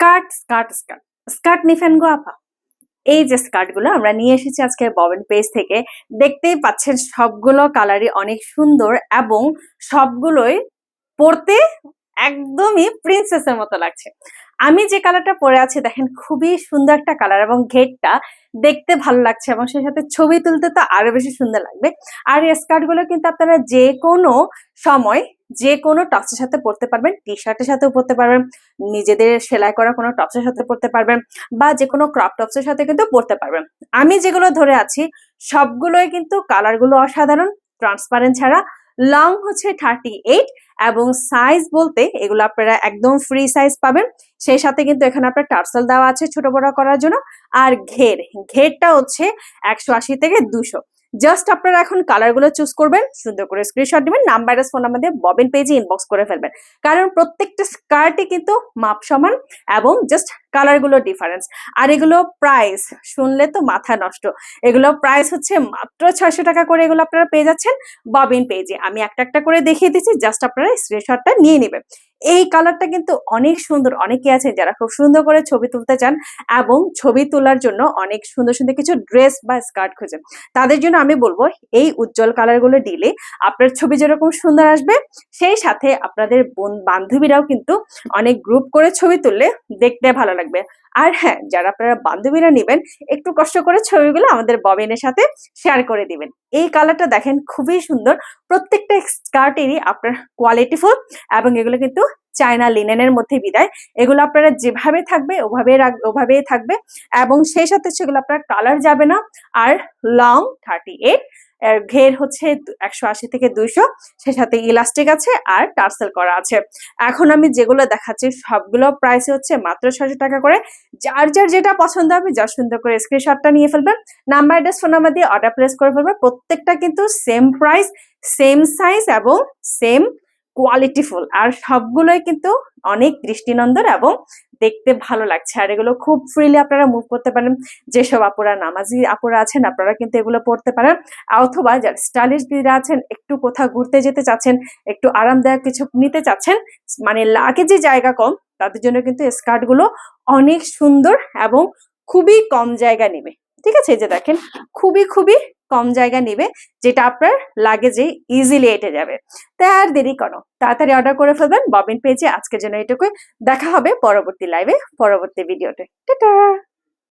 Skirt skirt skirt. Skirt নিফেন গো আপা। এই যে স্কার্টগুলো আমরা নিয়ে এসেছি আজকে ববেন পেজ থেকে, দেখতেই পাচ্ছেন সবগুলো কালারই অনেক সুন্দর এবং সবগুলোই পরতে একদমই প্রিন্সেসের মতো লাগছে। আমি যে কালারটা পরে আছি, দেখেন খুবই সুন্দর একটা কালার এবং ঘেরটা দেখতে ভালো লাগছে এবং সেই সাথে ছবি তুলতে তো আরও বেশি সুন্দর লাগবে। আর এই স্কার্টগুলো কিন্তু আপনারা যে কোনো সময়, যে কোনো টপসের সাথে পরতে পারবেন টি শার্টের সাথেও পরতে পারবেন, নিজেদের সেলাই করা কোনো টপসের সাথে পরতে পারবেন বা যে কোনো ক্রপ টপসের সাথে কিন্তু পরতে পারবেন। আমি যেগুলো ধরে আছি, সবগুলোই কিন্তু কালারগুলো অসাধারণ ট্রান্সপারেন্ট ছাড়া লং হচ্ছে থার্টি এইট এবং সাইজ বলতে এগুলো আপনারা একদম ফ্রি সাইজ পাবেন। সেই সাথে কিন্তু এখানে আপনার টার্সেল দেওয়া আছে ছোট বড় করার জন্য। আর ঘের, ঘেরটা হচ্ছে একশো আশি থেকে দুশো। জাস্ট আপনারা এখন কালারগুলো চুজ করবেন, সুন্দর করে স্ক্রিনশট দিবেন নাম্বার ফোন আমাদের ববিন পেজে ইনবক্স করে ফেলবেন। কারণ প্রত্যেকটা স্কার্টই কিন্তু মাপ সমান এবং জাস্ট কালারগুলো ডিফারেন্স আর এগুলো প্রাইস শুনলে তো মাথা নষ্ট। এগুলো প্রাইস হচ্ছে মাত্র ছয়শো টাকা করে এগুলো আপনারা পেয়ে যাচ্ছেন ববিন পেজে আমি একটা একটা করে দেখিয়ে দিচ্ছি জাস্ট আপনারা স্ক্রিনশটটা নিয়ে নেবেন। এই কালারটা কিন্তু অনেক সুন্দর, অনেকে আছেন যারা খুব সুন্দর করে ছবি তুলতে চান এবং ছবি তোলার জন্য অনেক সুন্দর সুন্দর কিছু ড্রেস বা স্কার্ট খুঁজেন। তাদের জন্য আমি বলব, এই উজ্জ্বল কালারগুলো দিলে আপনার ছবি যেরকম সুন্দর আসবে, সেই সাথে আপনাদের বোন বান্ধবীরাও কিন্তু অনেক গ্রুপ করে ছবি তুললে দেখতে ভালো লাগবে। আর হ্যাঁ যারা আপনারা বান্ধবীরা নেবেন, একটু কষ্ট করে ছবিগুলো আমাদের ববেনের সাথে শেয়ার করে দিবেন। এই কালারটা দেখেন, খুবই সুন্দর। প্রত্যেকটা স্কার্টেরই আপনার কোয়ালিটিফুল এবং এগুলো কিন্তু চায়না লিনেনের মধ্যে বিদায়। এগুলো আপনারা যেভাবে থাকবে, ওভাবে ওভাবেই থাকবে এবং সেই সাথে সেগুলো আপনার কালার যাবে না। আর লং থার্টি এইট ঘের হচ্ছে একশো আশি থেকে দুইশো। সে সাথে ইলাস্টিক আছে আর টার্সেল করা আছে। এখন আমি যেগুলো দেখাচ্ছি, সবগুলো প্রাইস হচ্ছে মাত্র ছশো টাকা করে। যার যার যেটা পছন্দ হবে যা সুন্দর করে স্ক্রিনশটটা নিয়ে ফেলবেন। নাম্বার অ্যাড্রেস ফোন নাম্বার দিয়ে অর্ডার প্লেস করে ফেলবেন। প্রত্যেকটা কিন্তু সেম প্রাইস সেম সাইজ এবং সেম কোয়ালিটিফুল আর সবগুলোই কিন্তু অনেক দৃষ্টিনন্দন এবং দেখতে ভালো লাগছে। আর এগুলো খুব ফ্রিলি আপনারা মুভ করতে পারেন। যেসব আপুরা, নামাজি আপুরা আছেন, আপনারা কিন্তু এগুলো পড়তে পারেন। অথবা যারা স্টাইলিশ দিদিরা আছেন, একটু কোথাও ঘুরতে যেতে চাচ্ছেন, একটু আরামদায়ক কিছু নিতে চাচ্ছেন মানে লাগেজে জায়গা কম, তাদের জন্য কিন্তু স্কার্টগুলো অনেক সুন্দর এবং খুবই কম জায়গা নেবে। ঠিক আছে? এই যে দেখেন, খুবই খুবই কম জায়গা নেবে, যেটা আপনার লাগেজে ইজিলি এটে যাবে। তাই আর দেরি করো তাড়াতাড়ি অর্ডার করে ফেলবেন। ববিন পেজে আজকের জন্য এটুকুই। দেখা হবে পরবর্তী লাইভে পরবর্তী ভিডিওতে টাটা!